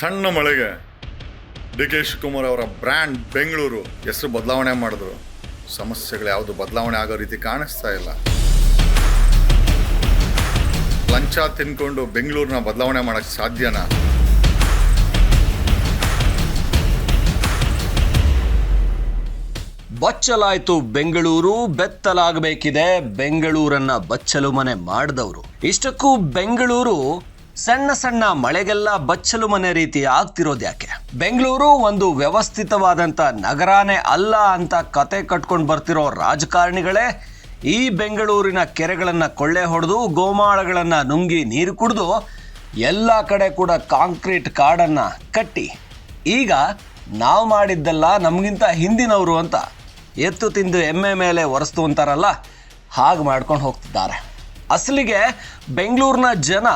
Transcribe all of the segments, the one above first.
ಸಣ್ಣ ಮಳೆಗೆ D K Shivakumar ಅವರ ಬ್ರ್ಯಾಂಡ್ ಬೆಂಗಳೂರು ಹೆಸರು ಬದಲಾವಣೆ ಮಾಡಿದ್ರು. ಸಮಸ್ಯೆಗಳು ಯಾವುದು ಬದಲಾವಣೆ ಆಗೋ ರೀತಿ ಕಾಣಿಸ್ತಾ ಇಲ್ಲ. ಲಂಚ ತಿನ್ಕೊಂಡು ಬೆಂಗಳೂರನ್ನ ಬದಲಾವಣೆ ಮಾಡೋಕ್ಕೆ ಸಾಧ್ಯನಾ? ಬಚ್ಚಲಾಯ್ತು ಬೆಂಗಳೂರು, ಬೆತ್ತಲಾಗಬೇಕಿದೆ ಬೆಂಗಳೂರನ್ನ ಬಚ್ಚಲು ಮನೆ ಮಾಡಿದವರು. ಇಷ್ಟಕ್ಕೂ ಬೆಂಗಳೂರು ಸಣ್ಣ ಸಣ್ಣ ಮಳೆಗೆಲ್ಲ ಬಚ್ಚಲು ಮನೆ ರೀತಿ ಆಗ್ತಿರೋದು ಯಾಕೆ? ಬೆಂಗಳೂರು ಒಂದು ವ್ಯವಸ್ಥಿತವಾದಂತ ನಗರಾನೇ ಅಲ್ಲ ಅಂತ ಕತೆ ಕಟ್ಕೊಂಡು ಬರ್ತಿರೋ ರಾಜಕಾರಣಿಗಳೇ ಈ ಬೆಂಗಳೂರಿನ ಕೆರೆಗಳನ್ನು ಕೊಳ್ಳೆ ಹೊಡೆದು ಗೋಮಾಳಗಳನ್ನು ನುಂಗಿ ನೀರು ಕುಡಿದು ಎಲ್ಲ ಕಡೆ ಕೂಡ ಕಾಂಕ್ರೀಟ್ ಕಾಡನ್ನು ಕಟ್ಟಿ. ಈಗ ನಾವು ಮಾಡಿದ್ದೆಲ್ಲ ನಮಗಿಂತ ಹಿಂದಿನವರು ಅಂತ ಎತ್ತು ತಿಂದು ಎಮ್ಮೆ ಮೇಲೆ ಒರೆಸ್ತು ಅಂತಾರಲ್ಲ, ಹಾಗೆ ಮಾಡ್ಕೊಂಡು ಹೋಗ್ತಿದ್ದಾರೆ. ಅಸಲಿಗೆ ಬೆಂಗಳೂರಿನ ಜನ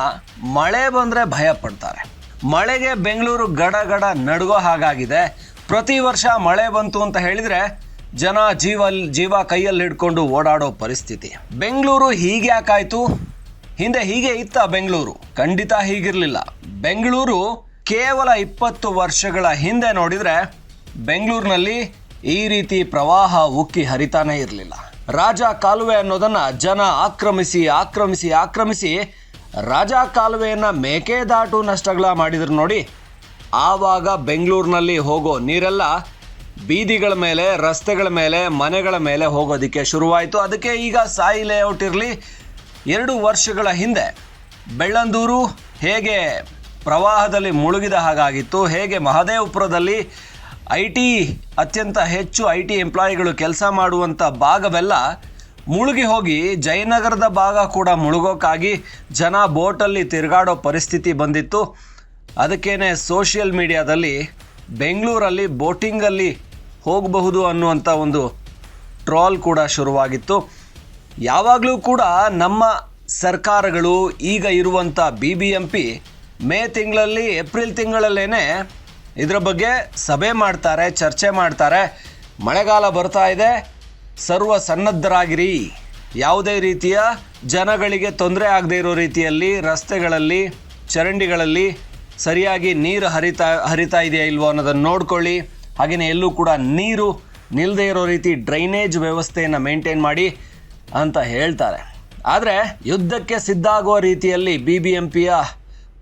ಮಳೆ ಬಂದರೆ ಭಯ ಪಡ್ತಾರೆ. ಮಳೆಗೆ ಬೆಂಗಳೂರು ಗಡ ಗಡ ನಡುಗೋ ಹಾಗಾಗಿದೆ. ಪ್ರತಿ ವರ್ಷ ಮಳೆ ಬಂತು ಅಂತ ಹೇಳಿದರೆ ಜನ ಜೀವ ಜೀವ ಕೈಯಲ್ಲಿ ಹಿಡ್ಕೊಂಡು ಓಡಾಡೋ ಪರಿಸ್ಥಿತಿ. ಬೆಂಗಳೂರು ಹೀಗೆ ಯಾಕಾಯ್ತು? ಹಿಂದೆ ಹೀಗೆ ಇತ್ತ ಬೆಂಗಳೂರು. ಖಂಡಿತ ಹೀಗಿರಲಿಲ್ಲ. ಬೆಂಗಳೂರು ಕೇವಲ ಇಪ್ಪತ್ತು ವರ್ಷಗಳ ಹಿಂದೆ ನೋಡಿದರೆ ಬೆಂಗಳೂರಿನಲ್ಲಿ ಈ ರೀತಿ ಪ್ರವಾಹ ಉಕ್ಕಿ ಹರಿತಾನೇ ಇರಲಿಲ್ಲ. ರಾಜ ಕಾಲುವೆ ಅನ್ನೋದನ್ನ ಜನ ಆಕ್ರಮಿಸಿ ಆಕ್ರಮಿಸಿ ಆಕ್ರಮಿಸಿ ರಾಜ ಕಾಲುವೆಯನ್ನ ಮೇಕೆದಾಟು ನಷ್ಟಗಳ ಮಾಡಿದ್ರು ನೋಡಿ. ಆವಾಗ ಬೆಂಗಳೂರಿನಲ್ಲಿ ಹೋಗೋ ನೀರೆಲ್ಲ ಬೀದಿಗಳ ಮೇಲೆ, ರಸ್ತೆಗಳ ಮೇಲೆ, ಮನೆಗಳ ಮೇಲೆ ಹೋಗೋದಕ್ಕೆ ಶುರುವಾಯಿತು. ಅದಕ್ಕೆ ಈಗ ಸಾಯಿ ಲೇಔಟ್ ಇರಲಿ. ಎರಡು ವರ್ಷಗಳ ಹಿಂದೆ ಬೆಳ್ಳಂದೂರು ಹೇಗೆ ಪ್ರವಾಹದಲ್ಲಿ ಮುಳುಗಿದ ಹಾಗಾಗಿತ್ತು, ಹೇಗೆ ಮಹದೇವಪುರದಲ್ಲಿ ಐ ಟಿ ಅತ್ಯಂತ ಹೆಚ್ಚು ಐ ಟಿ ಎಂಪ್ಲಾಯಿಗಳು ಕೆಲಸ ಮಾಡುವಂಥ ಭಾಗವೆಲ್ಲ ಮುಳುಗಿ ಹೋಗಿ ಜಯನಗರದ ಭಾಗ ಕೂಡ ಮುಳುಗೋಕ್ಕಾಗಿ ಜನ ಬೋಟಲ್ಲಿ ತಿರುಗಾಡೋ ಪರಿಸ್ಥಿತಿ ಬಂದಿತ್ತು. ಅದಕ್ಕೇನೆ ಸೋಷಿಯಲ್ ಮೀಡಿಯಾದಲ್ಲಿ ಬೆಂಗಳೂರಲ್ಲಿ ಬೋಟಿಂಗಲ್ಲಿ ಹೋಗಬಹುದು ಅನ್ನುವಂಥ ಒಂದು ಟ್ರಾಲ್ ಕೂಡ ಶುರುವಾಗಿತ್ತು. ಯಾವಾಗಲೂ ಕೂಡ ನಮ್ಮ ಸರ್ಕಾರಗಳು ಈಗ ಇರುವಂಥ B B M P May ತಿಂಗಳಲ್ಲಿ, ಏಪ್ರಿಲ್ ತಿಂಗಳಲ್ಲೇನೆ ಇದರ ಬಗ್ಗೆ ಸಭೆ ಮಾಡ್ತಾರೆ, ಚರ್ಚೆ ಮಾಡ್ತಾರೆ. ಮಳೆಗಾಲ ಬರ್ತಾ ಇದೆ. ಸರ್ವ ಸನ್ನದ್ಧರಾಗಿರಿ. ಯಾವುದೇ ರೀತಿಯ ಜನಗಳಿಗೆ ತೊಂದರೆ ಆಗದೇ ಇರೋ ರೀತಿಯಲ್ಲಿ ರಸ್ತೆಗಳಲ್ಲಿ, ಚರಂಡಿಗಳಲ್ಲಿ ಸರಿಯಾಗಿ ನೀರು ಹರಿತಾ ಹರಿತಾ ಇದೆಯಾ ಇಲ್ವೋ ಅನ್ನೋದನ್ನು ನೋಡ್ಕೊಳ್ಳಿ. ಹಾಗೆಯೇ ಎಲ್ಲೂ ಕೂಡ ನೀರು ನಿಲ್ಲದೆ ಇರೋ ರೀತಿ ಡ್ರೈನೇಜ್ ವ್ಯವಸ್ಥೆಯನ್ನು ಮೇಂಟೈನ್ ಮಾಡಿ ಅಂತ ಹೇಳ್ತಾರೆ. ಆದರೆ ಯುದ್ಧಕ್ಕೆ ಸಿದ್ಧ ಆಗುವ ರೀತಿಯಲ್ಲಿ ಬಿ ಬಿ ಎಂ ಪಿಯ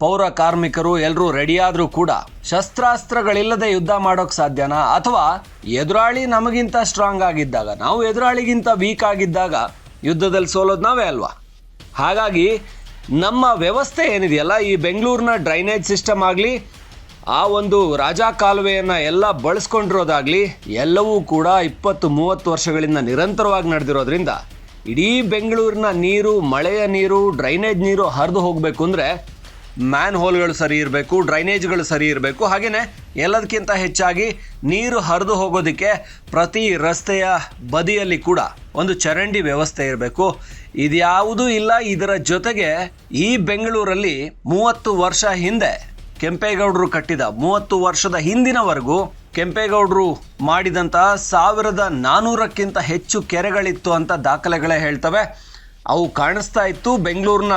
ಪೌರ ಕಾರ್ಮಿಕರು ಎಲ್ಲರೂ ರೆಡಿಯಾದರೂ ಕೂಡ ಶಸ್ತ್ರಾಸ್ತ್ರಗಳಿಲ್ಲದೆ ಯುದ್ಧ ಮಾಡೋಕ್ಕೆ ಸಾಧ್ಯನಾ? ಅಥವಾ ಎದುರಾಳಿ ನಮಗಿಂತ ಸ್ಟ್ರಾಂಗ್ ಆಗಿದ್ದಾಗ, ನಾವು ಎದುರಾಳಿಗಿಂತ ವೀಕ್ ಆಗಿದ್ದಾಗ ಯುದ್ಧದಲ್ಲಿ ಸೋಲೋದು ನಾವೇ ಅಲ್ವಾ? ಹಾಗಾಗಿ ನಮ್ಮ ವ್ಯವಸ್ಥೆ ಏನಿದೆಯಲ್ಲ, ಈ ಬೆಂಗಳೂರಿನ ಡ್ರೈನೇಜ್ ಸಿಸ್ಟಮ್ ಆಗಲಿ, ಆ ಒಂದು ರಾಜಾ ಕಾಲುವೆಯನ್ನು ಎಲ್ಲ ಬಳಸ್ಕೊಂಡಿರೋದಾಗಲಿ, ಎಲ್ಲವೂ ಕೂಡ ಇಪ್ಪತ್ತು ಮೂವತ್ತು ವರ್ಷಗಳಿಂದ ನಿರಂತರವಾಗಿ ನಡೆದಿರೋದ್ರಿಂದ, ಇಡೀ ಬೆಂಗಳೂರಿನ ನೀರು, ಮಳೆಯ ನೀರು ಡ್ರೈನೇಜ್ ನೀರು ಹರಿದು ಹೋಗಬೇಕು ಅಂದರೆ ಮ್ಯಾನ್ ಹೋಲ್ಗಳು ಸರಿ ಇರಬೇಕು, ಡ್ರೈನೇಜ್ಗಳು ಸರಿ ಇರಬೇಕು. ಹಾಗೆಯೇ ಎಲ್ಲದಕ್ಕಿಂತ ಹೆಚ್ಚಾಗಿ ನೀರು ಹರಿದು ಹೋಗೋದಕ್ಕೆ ಪ್ರತಿ ರಸ್ತೆಯ ಬದಿಯಲ್ಲಿ ಕೂಡ ಒಂದು ಚರಂಡಿ ವ್ಯವಸ್ಥೆ ಇರಬೇಕು. ಇದ್ಯಾವುದೂ ಇಲ್ಲ. ಇದರ ಜೊತೆಗೆ ಈ ಬೆಂಗಳೂರಲ್ಲಿ ಮೂವತ್ತು ವರ್ಷ ಹಿಂದೆ ಕೆಂಪೇಗೌಡರು ಕಟ್ಟಿದ, ಮೂವತ್ತು ವರ್ಷದ ಹಿಂದಿನವರೆಗೂ ಕೆಂಪೇಗೌಡರು ಮಾಡಿದಂತಹ ಸಾವಿರದ ನಾನ್ನೂರಕ್ಕಿಂತ ಹೆಚ್ಚು ಕೆರೆಗಳಿತ್ತು ಅಂತ ದಾಖಲೆಗಳೇ ಹೇಳ್ತವೆ. ಅವು ಕಾಣಿಸ್ತಾ ಇತ್ತು. ಬೆಂಗಳೂರಿನ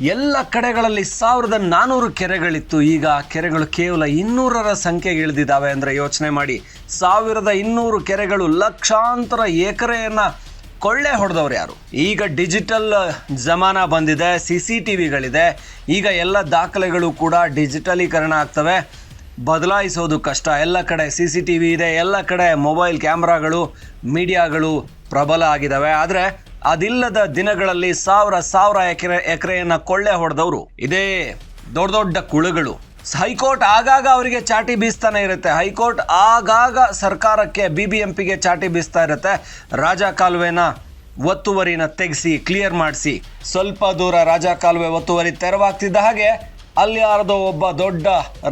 ಎಲ್ಲ ಕಡೆಗಳಲ್ಲಿ ಸಾವಿರದ ನಾನ್ನೂರು ಕೆರೆಗಳಿತ್ತು. ಈಗ ಕೆರೆಗಳು ಕೇವಲ ಇನ್ನೂರರ ಸಂಖ್ಯೆಗೆ ಇಳಿದಿದ್ದಾವೆ ಅಂದರೆ ಯೋಚನೆ ಮಾಡಿ. ಸಾವಿರದ ಇನ್ನೂರು ಕೆರೆಗಳು ಲಕ್ಷಾಂತರ ಎಕರೆಯನ್ನು ಕೊಳ್ಳೆ ಹೊಡೆದವ್ರು ಯಾರು? ಈಗ ಡಿಜಿಟಲ್ ಜಮಾನ ಬಂದಿದೆ ಸಿ ಸಿ ಟಿ ವಿಗಳಿದೆ ಈಗ ಎಲ್ಲ ದಾಖಲೆಗಳು ಕೂಡ ಡಿಜಿಟಲೀಕರಣ ಆಗ್ತವೆ. ಬದಲಾಯಿಸೋದು ಕಷ್ಟ. ಎಲ್ಲ ಕಡೆ ಸಿ ಸಿ ಟಿ ವಿ ಇದೆ, ಎಲ್ಲ ಕಡೆ ಮೊಬೈಲ್ ಕ್ಯಾಮ್ರಾಗಳು, ಮೀಡಿಯಾಗಳು ಪ್ರಬಲ ಆಗಿದ್ದಾವೆ. ಆದರೆ ಅದಿಲ್ಲದ ದಿನಗಳಲ್ಲಿ ಸಾವಿರ ಸಾವಿರ ಎಕರೆ ಎಕರೆಯನ್ನ ಕೊಳ್ಳೆ ಹೊಡೆದವರು. ಇದೇ ದೊಡ್ಡ ದೊಡ್ಡ ಕುಳುಗಳು. ಹೈಕೋರ್ಟ್ ಆಗಾಗ ಅವರಿಗೆ ಚಾಟಿ ಬೀಸ್ತಾನೆ ಇರುತ್ತೆ. ಹೈಕೋರ್ಟ್ ಆಗಾಗ ಸರ್ಕಾರಕ್ಕೆ ಬಿ ಬಿ ಎಂ ಪಿಗೆ ಚಾಟಿ ಬೀಸ್ತಾ ಇರುತ್ತೆ. ರಾಜ ಕಾಲುವೆನ ಒತ್ತುವರಿನ ತೆಗೆಸಿ, ಕ್ಲಿಯರ್ ಮಾಡಿಸಿ. ಸ್ವಲ್ಪ ದೂರ ರಾಜ ಕಾಲುವೆ ಒತ್ತುವರಿ ತೆರವಾಗ್ತಿದ್ದ ಹಾಗೆ ಅಲ್ಲಿ ಯಾರದೋ ಒಬ್ಬ ದೊಡ್ಡ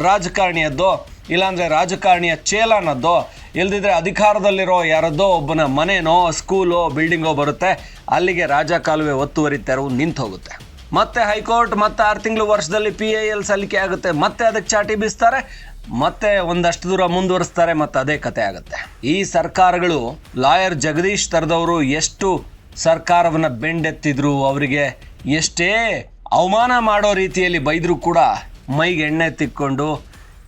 ರಾಜಕಾರಣಿಯದ್ದೋ, ಇಲ್ಲಾಂದರೆ ರಾಜಕಾರಣಿಯ ಚೇಲನದ್ದೋ ಇಲ್ದಿದ್ರೆ ಅಧಿಕಾರದಲ್ಲಿರೋ ಯಾರದ್ದೋ ಒಬ್ಬನ ಮನೆನೋ, ಸ್ಕೂಲೋ, ಬಿಲ್ಡಿಂಗೋ ಬರುತ್ತೆ. ಅಲ್ಲಿಗೆ ರಾಜ ಕಾಲುವೆ ಒತ್ತುವರಿ ತೆರವು ನಿಂತು ಹೋಗುತ್ತೆ. ಮತ್ತೆ ಹೈಕೋರ್ಟ್, ಮತ್ತೆ ಆರು ತಿಂಗಳು ವರ್ಷದಲ್ಲಿ ಪಿ ಐ ಎಲ್ ಸಲ್ಲಿಕೆ ಆಗುತ್ತೆ. ಮತ್ತೆ ಅದಕ್ಕೆ ಚಾಟಿ ಬೀಸ್ತಾರೆ. ಮತ್ತೆ ಒಂದಷ್ಟು ದೂರ ಮುಂದುವರಿಸ್ತಾರೆ, ಮತ್ತೆ ಅದೇ ಕತೆ ಆಗುತ್ತೆ. ಈ ಸರ್ಕಾರಗಳು, ಲಾಯರ್ ಜಗದೀಶ್ ತರದವರು ಎಷ್ಟು ಸರ್ಕಾರವನ್ನ ಬೆಂಡೆತ್ತಿದ್ರು, ಅವರಿಗೆ ಎಷ್ಟೇ ಅವಮಾನ ಮಾಡೋ ರೀತಿಯಲ್ಲಿ ಬೈದರೂ ಕೂಡ ಮೈಗೆ ಎಣ್ಣೆ ತಿಕ್ಕೊಂಡು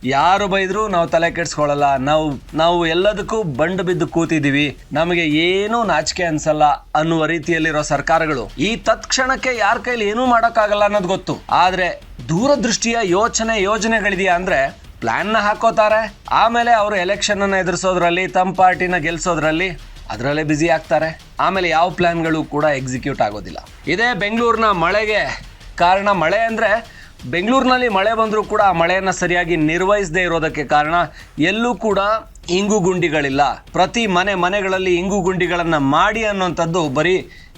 ಯಾರು ಬೈದ್ರು ನಾವು ತಲೆ ಕೆಡ್ಸ್ಕೊಳ್ಳಲ್ಲ. ನಾವು ನಾವು ಎಲ್ಲದಕ್ಕೂ ಬಂಡು ಬಿದ್ದು ಕೂತಿದೀವಿ ನಮಗೆ ಏನೂ ನಾಚಿಕೆ ಅನ್ಸಲ್ಲ ಅನ್ನುವ ರೀತಿಯಲ್ಲಿರೋ ಸರ್ಕಾರಗಳು. ಈ ತತ್ಕ್ಷಣಕ್ಕೆ ಯಾರ ಕೈಲಿ ಏನೂ ಮಾಡೋಕ್ಕಾಗಲ್ಲ ಅನ್ನೋದು ಗೊತ್ತು. ಆದ್ರೆ ದೂರದೃಷ್ಟಿಯ ಯೋಚನೆ ಯೋಜನೆಗಳಿದೆಯಾ ಅಂದ್ರೆ ಪ್ಲಾನ್ನ ಹಾಕೋತಾರೆ. ಆಮೇಲೆ ಅವರು ಎಲೆಕ್ಷನ್ ಅನ್ನ ಎದುರಿಸೋದ್ರಲ್ಲಿ ತಮ್ಮ ಪಾರ್ಟಿನ ಗೆಲ್ಸೋದ್ರಲ್ಲಿ ಅದರಲ್ಲೇ ಬ್ಯುಸಿ ಆಗ್ತಾರೆ. ಆಮೇಲೆ ಯಾವ ಪ್ಲಾನ್ಗಳು ಕೂಡ ಎಕ್ಸಿಕ್ಯೂಟ್ ಆಗೋದಿಲ್ಲ. ಇದೇ ಬೆಂಗಳೂರಿನ ಮಳೆಗೆ ಕಾರಣ ಮಳೆ ಅಂದ್ರೆ ಬೆಂಗಳೂರಿನಲ್ಲಿ ಮಳೆ ಬಂದರೂ ಕೂಡ ಆ ಮಳೆಯನ್ನು ಸರಿಯಾಗಿ ನಿರ್ವಹಿಸದೇ ಇರೋದಕ್ಕೆ ಕಾರಣ ಎಲ್ಲೂ ಕೂಡ ಇಂಗು ಗುಂಡಿಗಳಿಲ್ಲ. ಪ್ರತಿ ಮನೆ ಮನೆಗಳಲ್ಲಿ ಇಂಗು ಗುಂಡಿಗಳನ್ನು ಮಾಡಿ ಅನ್ನೋಂಥದ್ದು ಬರೀ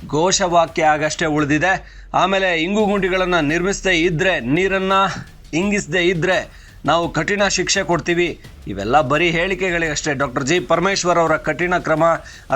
ಘೋಷವಾಕ್ಯ ಆಗಷ್ಟೇ ಉಳಿದಿದೆ. ಆಮೇಲೆ ಇಂಗು ಗುಂಡಿಗಳನ್ನು ನಿರ್ಮಿಸದೇ ಇದ್ದರೆ ನೀರನ್ನು ಇಂಗಿಸದೇ ಇದ್ದರೆ ನಾವು ಕಠಿಣ ಶಿಕ್ಷೆ ಕೊಡ್ತೀವಿ. ಇವೆಲ್ಲ ಬರೀ ಹೇಳಿಕೆಗಳಿಗಷ್ಟೇ ಡಾಕ್ಟರ್ ಜಿ. ಪರಮೇಶ್ವರ್ ಅವರ ಕಠಿಣ ಕ್ರಮ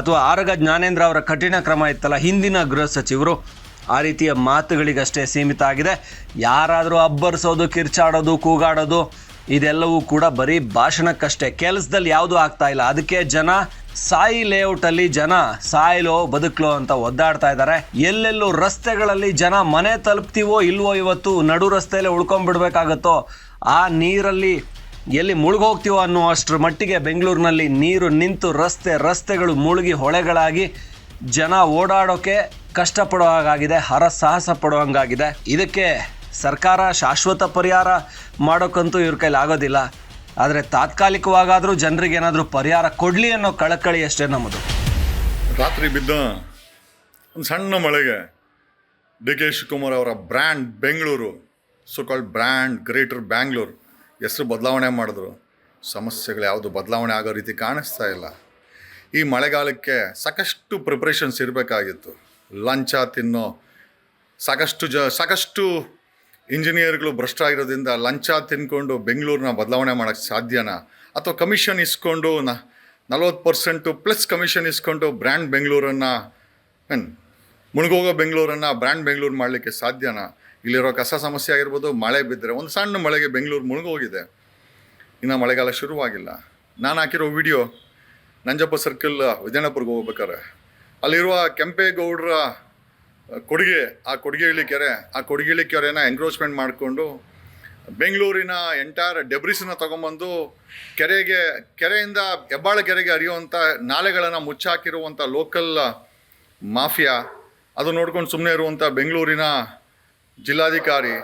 ಅಥವಾ ಆರಗ ಜ್ಞಾನೇಂದ್ರ ಅವರ ಕಠಿಣ ಕ್ರಮ ಇತ್ತಲ್ಲ, ಹಿಂದಿನ ಗೃಹ ಸಚಿವರು. ಆ ರೀತಿಯ ಮಾತುಗಳಿಗಷ್ಟೇ ಸೀಮಿತ ಆಗಿದೆ ಯಾರಾದರೂ ಅಬ್ಬರಿಸೋದು, ಕಿರ್ಚಾಡೋದು, ಕೂಗಾಡೋದು, ಇದೆಲ್ಲವೂ ಕೂಡ ಬರೀ ಭಾಷಣಕ್ಕಷ್ಟೇ. ಕೆಲಸದಲ್ಲಿ ಯಾವುದೂ ಆಗ್ತಾ ಇಲ್ಲ. ಅದಕ್ಕೆ ಜನ ಸಾಯಿ ಲೇಔಟಲ್ಲಿ ಜನ ಸಾಯಿಲೋ, ಬದುಕ್ಲೋ ಅಂತ ಒದ್ದಾಡ್ತಾ ಇದ್ದಾರೆ. ಎಲ್ಲೆಲ್ಲೂ ರಸ್ತೆಗಳಲ್ಲಿ ಜನ ಮನೆ ತಲುಪ್ತೀವೋ ಇಲ್ವೋ ಇವತ್ತು ನಡು ರಸ್ತೆಯಲ್ಲೇ ಉಳ್ಕೊಂಡ್ಬಿಡ್ಬೇಕಾಗತ್ತೋ, ಆ ನೀರಲ್ಲಿ ಎಲ್ಲಿ ಮುಳುಗೋಗ್ತೀವೋ ಅನ್ನೋ ಅಷ್ಟರ ಮಟ್ಟಿಗೆ ಬೆಂಗಳೂರಿನಲ್ಲಿ ನೀರು ನಿಂತು ರಸ್ತೆ, ರಸ್ತೆಗಳು ಮುಳುಗಿ ಹೊಳೆಗಳಾಗಿ ಜನ ಓಡಾಡೋಕೆ ಕಷ್ಟಪಡೋ ಹಾಗಾಗಿದೆ ಹರಸಾಹಸ ಪಡುವಂಗಾಗಿದೆ ಇದಕ್ಕೆ ಸರ್ಕಾರ ಶಾಶ್ವತ ಪರಿಹಾರ ಮಾಡೋಕ್ಕಂತೂ ಇವ್ರ ಕೈಲಿ ಆಗೋದಿಲ್ಲ. ಆದರೆ ತಾತ್ಕಾಲಿಕವಾಗಾದರೂ ಜನರಿಗೆ ಏನಾದರೂ ಪರಿಹಾರ ಕೊಡಲಿ ಅನ್ನೋ ಕಳಕಳಿ ಅಷ್ಟೇ ನಮ್ಮದು. ರಾತ್ರಿ ಬಿದ್ದ ಒಂದು ಸಣ್ಣ ಮಳೆಗೆ ಡಿ ಕೆ ಶಿವಕುಮಾರ್ ಅವರ brand Bengaluru so brand greater Bangalore, ಹೆಸರು ಬದಲಾವಣೆ ಮಾಡಿದ್ರು. ಸಮಸ್ಯೆಗಳು ಯಾವುದು ಬದಲಾವಣೆ ಆಗೋ ರೀತಿ ಕಾಣಿಸ್ತಾ ಇಲ್ಲ. ಈ ಮಳೆಗಾಲಕ್ಕೆ ಸಾಕಷ್ಟು ಪ್ರಿಪ್ರೇಷನ್ಸ್ ಇರಬೇಕಾಗಿತ್ತು. ಲಂಚ, ತಿನ್ನೋ, ಸಾಕಷ್ಟು ಜ, ಸಾಕಷ್ಟು ಇಂಜಿನಿಯರ್ಗಳು ಭ್ರಷ್ಟ ಆಗಿರೋದ್ರಿಂದ ಲಂಚ ತಿನ್ಕೊಂಡು ಬೆಂಗಳೂರನ್ನ ಬದಲಾವಣೆ ಮಾಡೋಕ್ಕೆ ಸಾಧ್ಯನಾ? ಅಥವಾ ಕಮಿಷನ್ ಇಸ್ಕೊಂಡು ನ, ನಲ್ವತ್ತು ಪರ್ಸೆಂಟು ಪ್ಲಸ್ ಕಮಿಷನ್ ಇಸ್ಕೊಂಡು ಬ್ರ್ಯಾಂಡ್ ಬೆಂಗಳೂರನ್ನು ಮುಳುಗೋಗೋ ಬೆಂಗಳೂರನ್ನು ಬ್ರ್ಯಾಂಡ್ ಬೆಂಗಳೂರು ಮಾಡಲಿಕ್ಕೆ ಸಾಧ್ಯನಾ? ಇಲ್ಲಿರೋ ಕಸ ಸಮಸ್ಯೆ ಆಗಿರ್ಬೋದು, ಮಳೆ ಬಿದ್ದರೆ ಒಂದು ಸಣ್ಣ ಮಳೆಗೆ ಬೆಂಗಳೂರು ಮುಳುಗೋಗಿದೆ. ಇನ್ನು ಮಳೆಗಾಲ ಶುರುವಾಗಿಲ್ಲ. ನಾನು ಹಾಕಿರೋ ವಿಡಿಯೋ ನಂಜಪ್ಪ ಸರ್ಕಲ್ ವಿಜಯನಪುರ್ಗೆ ಹೋಗ್ಬೇಕಾರೆ ಅಲ್ಲಿರುವ ಕೆಂಪೇಗೌಡರ ಕೊಡುಗೆ, ಆ ಕೊಡುಗೆಹಳ್ಳಿ ಕೆರೆ ಆ ಕೊಡುಗೆಹಳ್ಳಿ ಕೆರೆನ ಎಂಕ್ರೋಚ್ಮೆಂಟ್ ಮಾಡಿಕೊಂಡು ಬೆಂಗಳೂರಿನ ಎಂಟೈರ್ ಡೆಬ್ರಿಸನ್ನ ತಗೊಂಬಂದು ಕೆರೆಗೆ, ಕೆರೆಯಿಂದ ಹೆಬ್ಬಾಳ ಕೆರೆಗೆ ಹರಿಯುವಂಥ ನಾಲೆಗಳನ್ನು ಮುಚ್ಚಾಕಿರುವಂಥ ಲೋಕಲ್ ಮಾಫಿಯಾ. ಅದು ನೋಡ್ಕೊಂಡು ಸುಮ್ಮನೆ ಇರುವಂಥ ಬೆಂಗಳೂರಿನ ಜಿಲ್ಲಾಧಿಕಾರಿ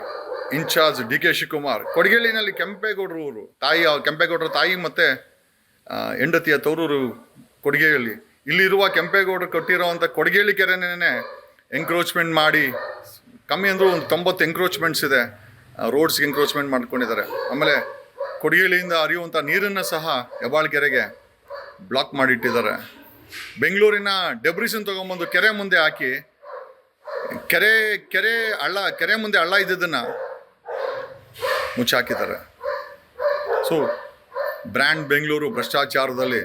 in charge D K Shivakumar. ಕೊಡಗೇಳಿನಲ್ಲಿ ಕೆಂಪೇಗೌಡರು ಊರು ತಾಯಿ, ಕೆಂಪೇಗೌಡರ ತಾಯಿ ಮತ್ತು ಹೆಂಡತಿಯ ತೌರೂರು ಕೊಡುಗೆಯಲ್ಲಿ. ಇಲ್ಲಿರುವ ಕೆಂಪೇಗೌಡರು ಕಟ್ಟಿರೋವಂಥ ಕೊಡಗೇಳಿ ಕೆರೆನೇ ಎಂಕ್ರೋಚ್ಮೆಂಟ್ ಮಾಡಿ, ಕಮ್ಮಿ ಅಂದರೂ ಒಂದು ತೊಂಬತ್ತು ಎಂಕ್ರೋಚ್ಮೆಂಟ್ಸ್ ಇದೆ. ರೋಡ್ಸ್ಗೆ ಎಂಕ್ರೋಚ್ಮೆಂಟ್ ಮಾಡ್ಕೊಂಡಿದ್ದಾರೆ. ಆಮೇಲೆ ಕೊಡಗೇಳಿಯಿಂದ ಹರಿಯುವಂಥ ನೀರನ್ನು ಸಹ ಹೆಬ್ಬಾಳ್ ಕೆರೆಗೆ ಬ್ಲಾಕ್ ಮಾಡಿಟ್ಟಿದ್ದಾರೆ. ಬೆಂಗಳೂರಿನ ಡೆಬ್ರಿಸನ್ ತೊಗೊಂಬಂದು ಕೆರೆ ಮುಂದೆ ಹಾಕಿ, ಕೆರೆ ಕೆರೆ ಹಳ್ಳ, ಕೆರೆ ಮುಂದೆ ಹಳ್ಳ ಇದ್ದದನ್ನು ಮುಚ್ಚಾಕಿದ್ದಾರೆ. ಸೊ ಬ್ರ್ಯಾಂಡ್ ಬೆಂಗಳೂರು ಭ್ರಷ್ಟಾಚಾರದಲ್ಲಿ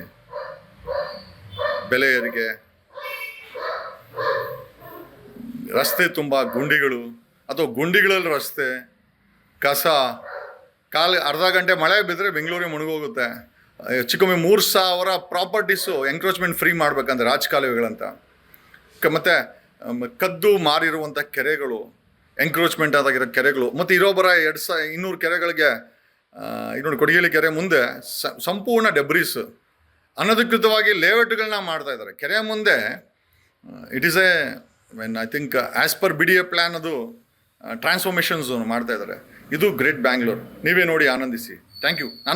ಬೆಲೆ ಏರಿಕೆ, ರಸ್ತೆ ತುಂಬ ಗುಂಡಿಗಳು ಅಥವಾ ಗುಂಡಿಗಳಲ್ಲಿ ರಸ್ತೆ, ಕಸ, ಕಾಲು ಅರ್ಧ ಗಂಟೆ ಮಳೆ ಬಿದ್ದರೆ ಬೆಂಗಳೂರಿಗೆ ಮುಳುಗೋಗುತ್ತೆ. ಹೆಚ್ಚು ಮೂರು ಸಾವಿರ ಪ್ರಾಪರ್ಟೀಸು ಎಂಕ್ರೋಚ್ಮೆಂಟ್ ಫ್ರೀ ಮಾಡ್ಬೇಕಂದ್ರೆ ರಾಜಕಾಲುವೆಗಳಂತ. ಕ- ಮತ್ತೆ ಕದ್ದು ಮಾರಿರುವಂಥ ಕೆರೆಗಳು ಎಂಕ್ರೋಚ್ಮೆಂಟ್ ಆದಾಗಿರೋ ಕೆರೆಗಳು, ಮತ್ತು ಇರೋ ಬರ ಎರಡು ಸ, ಇನ್ನೂರು ಕೆರೆಗಳಿಗೆ ಇನ್ನೂರು ಕೊಡಗೇಲಿ ಕೆರೆ ಮುಂದೆ ಸಂಪೂರ್ಣ ಡೆಬ್ರೀಸ್ ಅನಧಿಕೃತವಾಗಿ ಲೇಔಟ್ಗಳನ್ನ ಮಾಡ್ತಾ ಇದ್ದಾರೆ. ಕೆರೆ ಮುಂದೆ it is a when I think as per B D A plan ಅದು ಟ್ರಾನ್ಸ್ಫಾರ್ಮೇಷನ್ಸ್ ಮಾಡ್ತಾ ಇದ್ದಾರೆ. ಇದು ಗ್ರೇಟ್ ಬ್ಯಾಂಗ್ಳೂರ್ ನೀವೇ ನೋಡಿ ಆನಂದಿಸಿ. ಥ್ಯಾಂಕ್ ಯು ನಾನು